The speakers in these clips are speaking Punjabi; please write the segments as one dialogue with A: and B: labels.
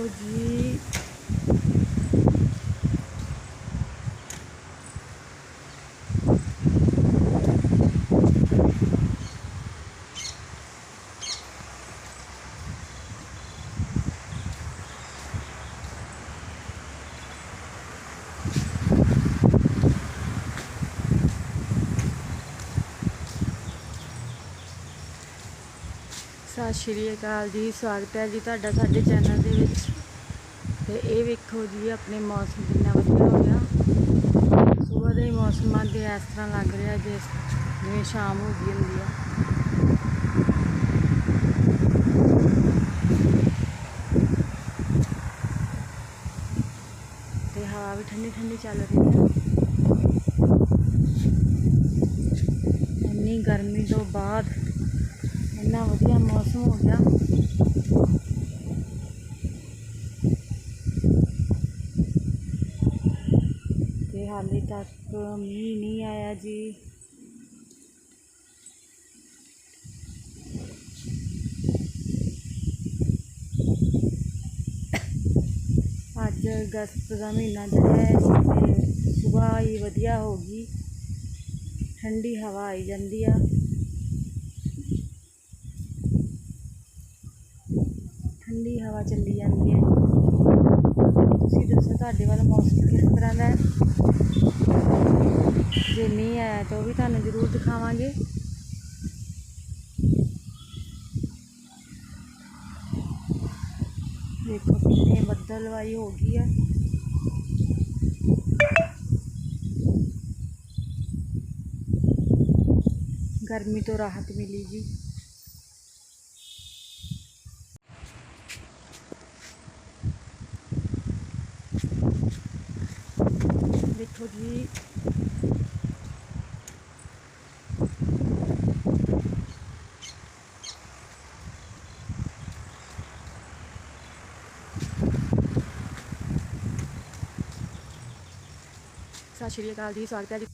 A: ਦੇਖੋ ਜੀ ਸਤਿ ਸ਼੍ਰੀ ਅਕਾਲ ਜੀ ਸਵਾਗਤ ਹੈ ਜੀ ਤੁਹਾਡਾ ਸਾਡੇ ਚੈਨਲ ਦੇ ਤੇ ਇਹ ਵੇਖੋ ਜੀ, ਆਪਣੇ ਮੌਸਮ ਕਿੰਨਾ ਵਧੀਆ ਹੋ ਗਿਆ। ਸਵੇਰ ਦੇ ਮੌਸਮਾਂ ਦੇ ਇਸ ਤਰ੍ਹਾਂ ਲੱਗ ਰਿਹਾ ਜਿਸ ਜਿਵੇਂ ਸ਼ਾਮ ਹੋ ਗਈ ਹੁੰਦੀ ਆ। ਤੇ ਹਵਾ ਵੀ ਠੰਡੀ ਠੰਡੀ ਚੱਲ ਰਹੀ ਹੈ ਇੰਨੀ ਗਰਮੀ ਤੋਂ ਬਾਅਦ ਇੰਨਾ ਵਧੀਆ ਮੌਸਮ ਹੋ ਗਿਆ ਤੇ ਹਾਲੇ ਤੱਕ ਮੀਂਹ ਨਹੀਂ ਆਇਆ ਜੀ ਅੱਜ ਅਗਸਤ ਦਾ ਮਹੀਨਾ ਜਿਹੜਾ ਹੈ ਤੇ ਸੁਬਾਹ ਹੀ ਵਧੀਆ ਹੋ ਗਈ ਠੰਡੀ ਹਵਾ ਆਈ ਜਾਂਦੀ ਆ ਠੰਡੀ ਹਵਾ ਚੱਲੀ ਜਾਂਦੀ ਹੈ ਤੁਸੀਂ ਦੱਸੋ ਤੁਹਾਡੇ ਵੱਲ ਮੌਸਮ ਕਿਸ ਤਰ੍ਹਾਂ ਦਾ ਹੈ? ਜੇ ਮੀਂਹ ਆਇਆ ਤਾਂ ਉਹ ਵੀ ਤੁਹਾਨੂੰ ਜ਼ਰੂਰ ਦਿਖਾਵਾਂਗੇ। ਦੇਖੋ ਕਿੰਨੇ ਬੱਦਲਵਾਈ ਹੋ ਗਈ ਹੈ। ਗਰਮੀ ਤੋਂ ਰਾਹਤ ਮਿਲੀ ਜੀ। ਦੇਖੋ ਜੀ। ਸਤਿ ਸ਼੍ਰੀ ਅਕਾਲ ਜੀ, ਸਵਾਗਤ ਹੈ ਜੀ।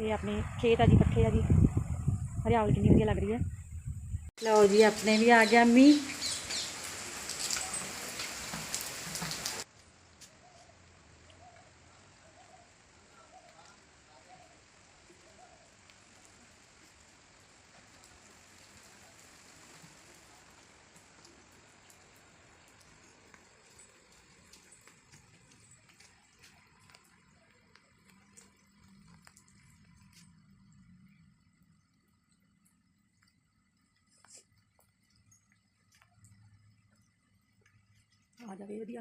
A: ਇਹ ਆਪਣੇ ਖੇਤ ਆ ਜੀ, ਪੱਠੇ ਆ ਜੀ। ਹਰਿਆਵਲ ਕਿੰਨੀ ਵਧੀਆ ਲੱਗ ਰਹੀ ਹੈ। ਲਓ ਜੀ ਆਪਣੇ ਵੀ ਆ ਗਿਆ ਮੀਂਹ ਆ ਜਾਵੇ ਵਧੀਆ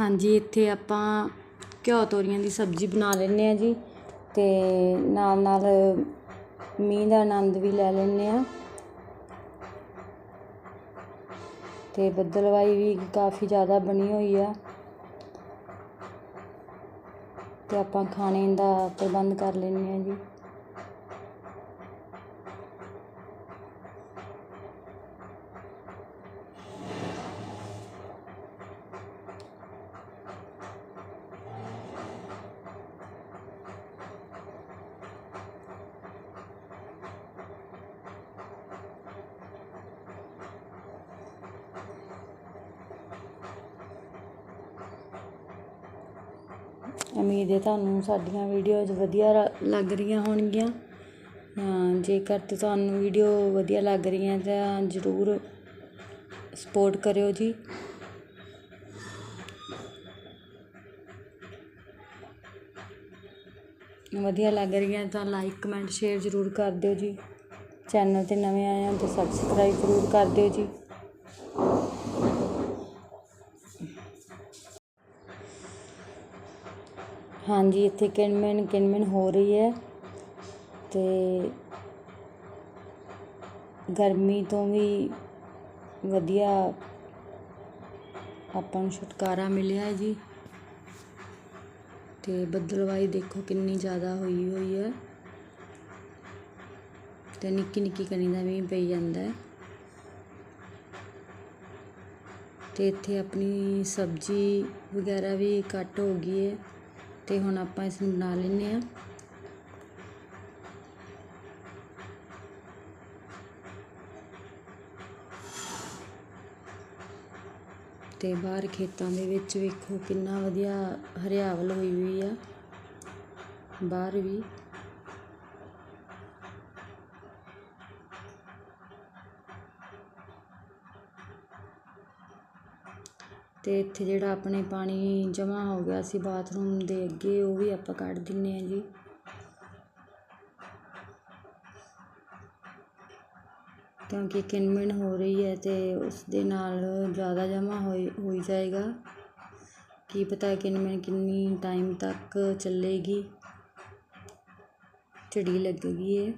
A: ਹਾਂਜੀ, ਇੱਥੇ ਆਪਾਂ ਘਿਓ ਤੋਰੀਆਂ ਦੀ ਸਬਜ਼ੀ ਬਣਾ ਲੈਂਦੇ ਹਾਂ ਜੀ ਅਤੇ ਨਾਲ ਨਾਲ ਮੀਂਹ ਦਾ ਆਨੰਦ ਵੀ ਲੈ ਲੈਂਦੇ ਹਾਂ। ਅਤੇ ਬੱਦਲਵਾਈ ਵੀ ਕਾਫੀ ਜ਼ਿਆਦਾ ਬਣੀ ਹੋਈ ਆ। ਅਤੇ ਆਪਾਂ ਖਾਣੇ ਦਾ ਪ੍ਰਬੰਧ ਕਰ ਲੈਂਦੇ ਹਾਂ ਜੀ। ਉਮੀਦ ਹੈ ਤੁਹਾਨੂੰ ਸਾਡੀਆਂ ਵੀਡੀਓਜ਼ ਵਧੀਆ ਰ- ਲੱਗ ਰਹੀਆਂ ਹੋਣਗੀਆਂ। ਜੇਕਰ ਤੇ, ਤੁਹਾਨੂੰ ਵੀਡੀਓ ਵਧੀਆ ਲੱਗ ਰਹੀਆਂ ਤਾਂ ਜ਼ਰੂਰ ਸਪੋਰਟ ਕਰਿਓ ਜੀ। ਵਧੀਆ ਲੱਗ ਰਹੀਆਂ ਤਾਂ ਲਾਈਕ ਕਮੈਂਟ ਸ਼ੇਅਰ ਜ਼ਰੂਰ ਕਰ ਦਿਓ ਜੀ। ਚੈਨਲ ਤੇ ਨਵੇਂ ਆਏ ਹੋ ਤਾਂ ਸਬਸਕ੍ਰਾਈਬ ਜ਼ਰੂਰ ਕਰ ਦਿਓ ਜੀ। ਹਾਂਜੀ, ਇੱਥੇ ਕਿਣਮਿਣ ਕਿਣਮਿਣ ਹੋ ਰਹੀ ਹੈ ਅਤੇ ਗਰਮੀ ਤੋਂ ਵੀ ਵਧੀਆ ਆਪਾਂ ਨੂੰ ਛੁਟਕਾਰਾ ਮਿਲਿਆ ਹੈ ਜੀ। ਤੇ ਬੱਦਲਵਾਈ ਦੇਖੋ ਕਿੰਨੀ ਜ਼ਿਆਦਾ ਹੋਈ ਹੋਈ ਹੈ ਤੇ ਨਿੱਕੀ ਨਿੱਕੀ ਕਣੀ ਦਾ ਵੀ ਪਈ ਜਾਂਦਾ ਹੈ। ਤੇ ਇੱਥੇ ਆਪਣੀ ਸਬਜ਼ੀ ਵਗੈਰਾ ਵੀ ਕੱਟ ਹੋ ਗਈ ਹੈ। ਤੇ ਹੁਣ ਆਪਾਂ ਇਸ ਨੂੰ ਬਣਾ ਲੈਂਦੇ ਆ ਤੇ ਬਾਹਰ ਖੇਤਾਂ ਦੇ ਵਿੱਚ ਵੇਖੋ ਕਿੰਨਾ ਵਧੀਆ ਹਰਿਆਵਲ ਹੋਈ ਹੋਈ ਆ। ਬਾਹਰ ਵੀ ਅਤੇ ਇੱਥੇ ਜਿਹੜਾ ਆਪਣੇ ਪਾਣੀ ਜਮ੍ਹਾਂ ਹੋ ਗਿਆ ਸੀ ਬਾਥਰੂਮ ਦੇ ਅੱਗੇ, ਉਹ ਵੀ ਆਪਾਂ ਕੱਢ ਦਿੰਦੇ ਹਾਂ ਜੀ। ਕਿਉਂਕਿ ਕਿਣਮਿਣ ਹੋ ਰਹੀ ਹੈ ਅਤੇ ਉਸ ਦੇ ਨਾਲ ਜ਼ਿਆਦਾ ਜਮ੍ਹਾਂ ਹੋਈ ਹੋਈ ਜਾਏਗਾ। ਕੀ ਪਤਾ ਕਿਣਮਿਣ ਕਿੰਨੀ ਟਾਈਮ ਤੱਕ ਚੱਲੇਗੀ। ਝੜੀ ਲੱਗੇਗੀ ਇਹ।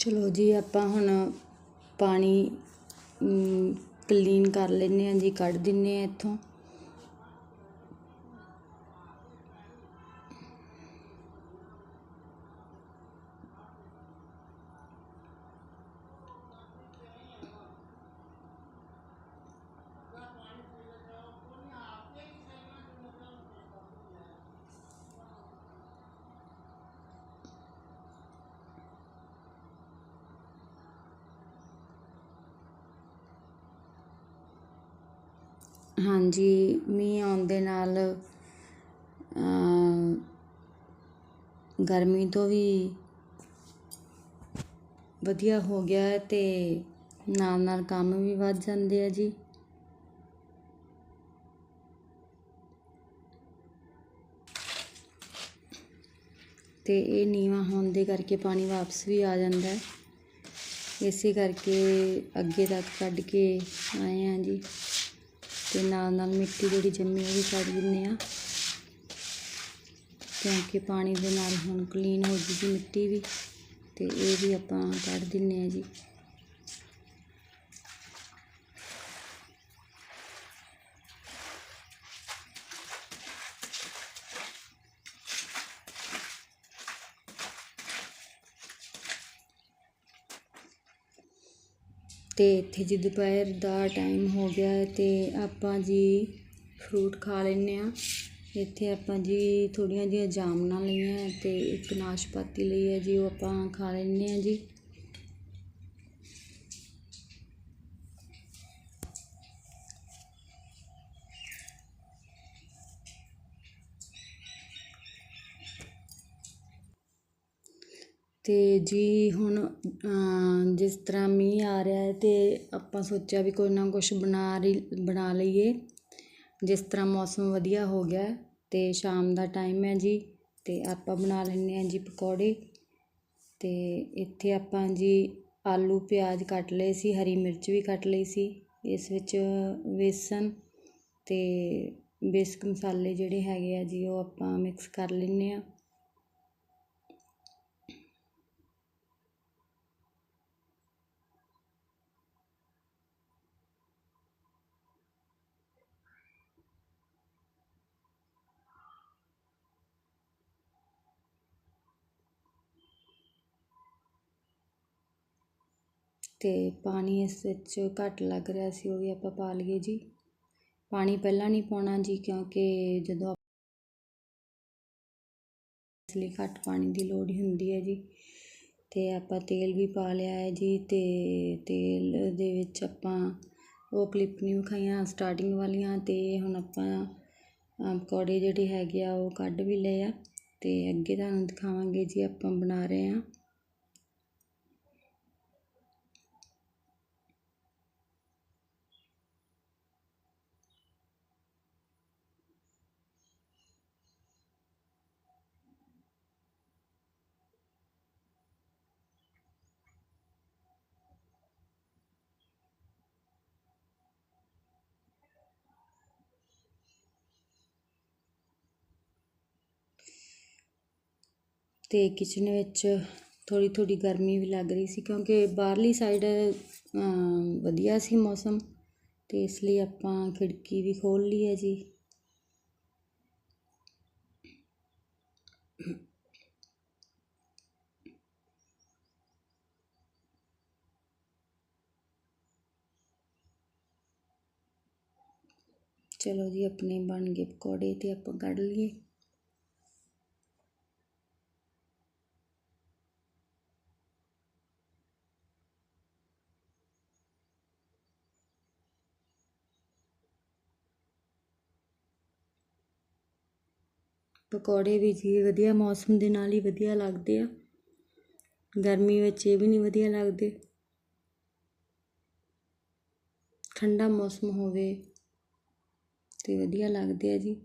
A: ਚਲੋ ਜੀ ਆਪਾਂ ਹੁਣ ਪਾਣੀ ਕਲੀਨ ਕਰ ਲੈਂਦੇ ਹਾਂ ਜੀ ਕੱਢ ਦਿੰਦੇ ਹਾਂ ਇੱਥੋਂ। ਹਾਂਜੀ, ਮੀਂਹ ਆਉਣ ਦੇ ਨਾਲ ਗਰਮੀ ਤੋਂ ਵੀ ਵਧੀਆ ਹੋ ਗਿਆ ਹੈ ਅਤੇ ਨਾਲ ਨਾਲ ਕੰਮ ਵੀ ਵੱਧ ਜਾਂਦੇ ਆ ਜੀ। ਤੇ ਇਹ ਨੀਵਾਂ ਹੋਣ ਦੇ ਕਰਕੇ ਪਾਣੀ ਵਾਪਸ ਵੀ ਆ ਜਾਂਦਾ ਹੈ। ਇਸੇ ਕਰਕੇ ਅੱਗੇ ਤੱਕ ਕੱਢ ਕੇ ਆਏ ਆ ਜੀ। ਅਤੇ ਨਾਲ ਨਾਲ ਮਿੱਟੀ ਜਿਹੜੀ ਜੰਮੀ ਉਹ ਵੀ ਕੱਢ ਦਿੰਦੇ ਹਾਂ ਕਿਉਂਕਿ ਪਾਣੀ ਦੇ ਨਾਲ ਹੁਣ ਕਲੀਨ ਹੋ ਜੂਗੀ ਮਿੱਟੀ ਵੀ ਅਤੇ ਇਹ ਵੀ ਆਪਾਂ ਕੱਢ ਦਿੰਦੇ ਹਾਂ ਜੀ। ਅਤੇ ਇੱਥੇ ਜੀ ਦੁਪਹਿਰ ਦਾ ਟਾਈਮ ਹੋ ਗਿਆ ਹੈ ਤੇ ਆਪਾਂ ਜੀ ਫਰੂਟ ਖਾ ਲੈਂਦੇ ਹਾਂ। ਇੱਥੇ ਆਪਾਂ ਜੀ ਥੋੜ੍ਹੀਆਂ ਜਿਹੀਆਂ ਜਾਮਨਾਂ ਲਈਆਂ ਅਤੇ ਇੱਕ ਨਾਸ਼ਪਾਤੀ ਲਈ ਹੈ ਜੀ, ਉਹ ਆਪਾਂ ਖਾ ਲੈਂਦੇ ਹਾਂ ਜੀ। ਅਤੇ ਜੀ ਹੁਣ ਜਿਸ ਤਰ੍ਹਾਂ ਮੀਂਹ ਆ ਰਿਹਾ ਹੈ ਅਤੇ ਆਪਾਂ ਸੋਚਿਆ ਵੀ ਕੋਈ ਨਾ ਕੁਛ ਬਣਾ ਰਹੀ ਬਣਾ ਲਈਏ। ਜਿਸ ਤਰ੍ਹਾਂ ਮੌਸਮ ਵਧੀਆ ਹੋ ਗਿਆ ਅਤੇ ਸ਼ਾਮ ਦਾ ਟਾਈਮ ਹੈ ਜੀ ਅਤੇ ਆਪਾਂ ਬਣਾ ਲੈਂਦੇ ਹਾਂ ਜੀ ਪਕੌੜੇ। ਅਤੇ ਇੱਥੇ ਆਪਾਂ ਜੀ ਆਲੂ, ਪਿਆਜ਼ ਕੱਟ ਲਏ ਸੀ, ਹਰੀ ਮਿਰਚ ਵੀ ਕੱਟ ਲਈ ਸੀ। ਇਸ ਵਿੱਚ ਵੇਸਣ ਅਤੇ ਬੇਸਿਕ ਮਸਾਲੇ ਜਿਹੜੇ ਹੈਗੇ ਆ ਜੀ ਉਹ ਆਪਾਂ ਮਿਕਸ ਕਰ ਲੈਂਦੇ ਹਾਂ। ਅਤੇ ਪਾਣੀ ਇਸ ਵਿੱਚ ਘੱਟ ਲੱਗ ਰਿਹਾ ਸੀ, ਉਹ ਵੀ ਆਪਾਂ ਪਾ ਲਈਏ ਜੀ। ਪਾਣੀ ਪਹਿਲਾਂ ਨਹੀਂ ਪਾਉਣਾ ਜੀ, ਕਿਉਂਕਿ ਜਦੋਂ ਇਸ ਲਈ ਘੱਟ ਪਾਣੀ ਦੀ ਲੋੜ ਹੀ ਹੁੰਦੀ ਹੈ ਜੀ। ਅਤੇ ਆਪਾਂ ਤੇਲ ਵੀ ਪਾ ਲਿਆ ਹੈ ਜੀ ਅਤੇ ਤੇਲ ਦੇ ਵਿੱਚ ਆਪਾਂ ਉਹ ਕਲਿੱਪ ਨਹੀਂ ਵਿਖਾਈਆਂ ਸਟਾਰਟਿੰਗ ਵਾਲੀਆਂ ਅਤੇ ਹੁਣ ਆਪਾਂ ਪਕੌੜੇ ਜਿਹੜੇ ਹੈਗੇ ਆ, ਉਹ ਕੱਢ ਵੀ ਲਏ ਆ। ਅਤੇ ਅੱਗੇ ਤੁਹਾਨੂੰ ਦਿਖਾਵਾਂਗੇ ਜੀ ਆਪਾਂ ਬਣਾ ਰਹੇ ਹਾਂ। ਅਤੇ ਕਿਚਨ ਵਿੱਚ ਥੋੜ੍ਹੀ ਥੋੜ੍ਹੀ ਗਰਮੀ ਵੀ ਲੱਗ ਰਹੀ ਸੀ ਕਿਉਂਕਿ ਬਾਹਰਲੀ ਸਾਈਡ ਵਧੀਆ ਸੀ ਮੌਸਮ ਅਤੇ ਇਸ ਲਈ ਆਪਾਂ ਖਿੜਕੀ ਵੀ ਖੋਲ੍ਹ ਲਈ ਹੈ ਜੀ। ਚਲੋ ਜੀ, ਆਪਣੇ ਬਣ ਗਏ ਪਕੌੜੇ ਤੇ ਆਪਾਂ ਕੱਢ ਲਈਏ। ਪਕੌੜੇ ਵੀ ਜੀ ਵਧੀਆ, ਮੌਸਮ ਦੇ ਨਾਲ ਹੀ ਵਧੀਆ ਲੱਗਦੇ ਆ। ਗਰਮੀ ਵਿੱਚ ਇਹ ਵੀ ਨਹੀਂ ਵਧੀਆ ਲੱਗਦੇ। ਠੰਡਾ ਮੌਸਮ ਹੋਵੇ ਤੇ ਵਧੀਆ ਲੱਗਦੇ ਆ ਜੀ।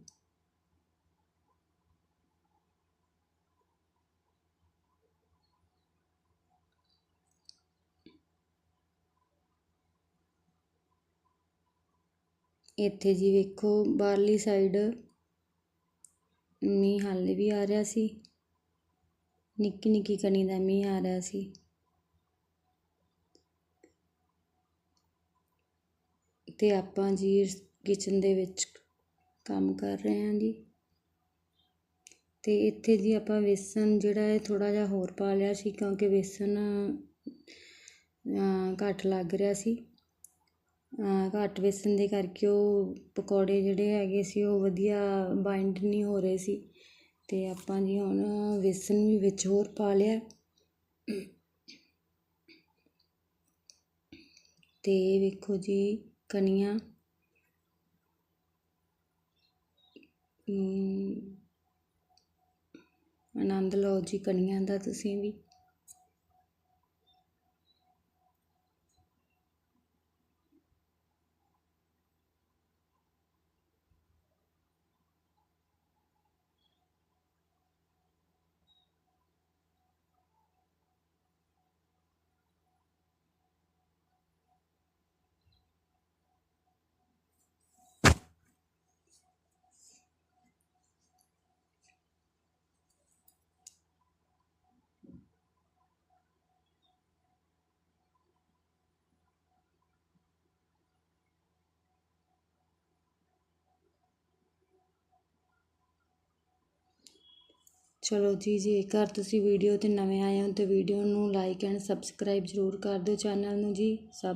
A: ਇੱਥੇ ਜੀ ਵੇਖੋ ਬਾਹਰਲੀ ਸਾਈਡ ਮੀਂਹ ਹਾਲੇ ਵੀ ਆ ਰਿਹਾ ਸੀ। ਨਿੱਕੀ ਨਿੱਕੀ ਕਣੀ ਦਾ ਮੀਂਹ ਆ ਰਿਹਾ ਸੀ। ਤੇ ਆਪਾਂ ਜੀ ਕਿਚਨ ਦੇ ਵਿੱਚ ਕੰਮ ਕਰ ਰਹੇ ਹਾਂ ਜੀ। ਤੇ ਇੱਥੇ ਜੀ ਆਪਾਂ ਵੇਸਣ ਜਿਹੜਾ ਹੈ ਥੋੜਾ ਜਿਹਾ ਹੋਰ ਪਾ ਲਿਆ ਸੀ ਕਿਉਂਕਿ ਵੇਸਣ ਘੱਟ ਲੱਗ ਰਿਹਾ ਸੀ। ਘੱਟ ਵੇਸਣ ਦੇ ਕਰਕੇ ਉਹ ਪਕੌੜੇ ਜਿਹੜੇ ਹੈਗੇ ਸੀ, ਉਹ ਵਧੀਆ ਬਾਈਂਡ ਨਹੀਂ ਹੋ ਰਹੇ ਸੀ। ਅਤੇ ਆਪਾਂ ਜੀ ਹੁਣ ਵੇਸਣ ਵੀ ਵਿੱਚ ਹੋਰ ਪਾ ਲਿਆ। ਅਤੇ ਵੇਖੋ ਜੀ, ਕਣੀਆਂ। ਆਨੰਦ ਲਓ ਜੀ ਕਣੀਆਂ ਦਾ ਤੁਸੀਂ ਵੀ। ਚਲੋ ਜੀ, ਜੇਕਰ ਤੁਸੀਂ ਵੀਡੀਓ ਤੇ ਨਵੇਂ ਆਏ ਹੋ ਤਾਂ ਵੀਡੀਓ ਨੂੰ ਲਾਈਕ ਐਂਡ ਸਬਸਕ੍ਰਾਈਬ ਜ਼ਰੂਰ ਕਰ ਦਿਓ ਚੈਨਲ ਨੂੰ ਜੀ। ਸਭ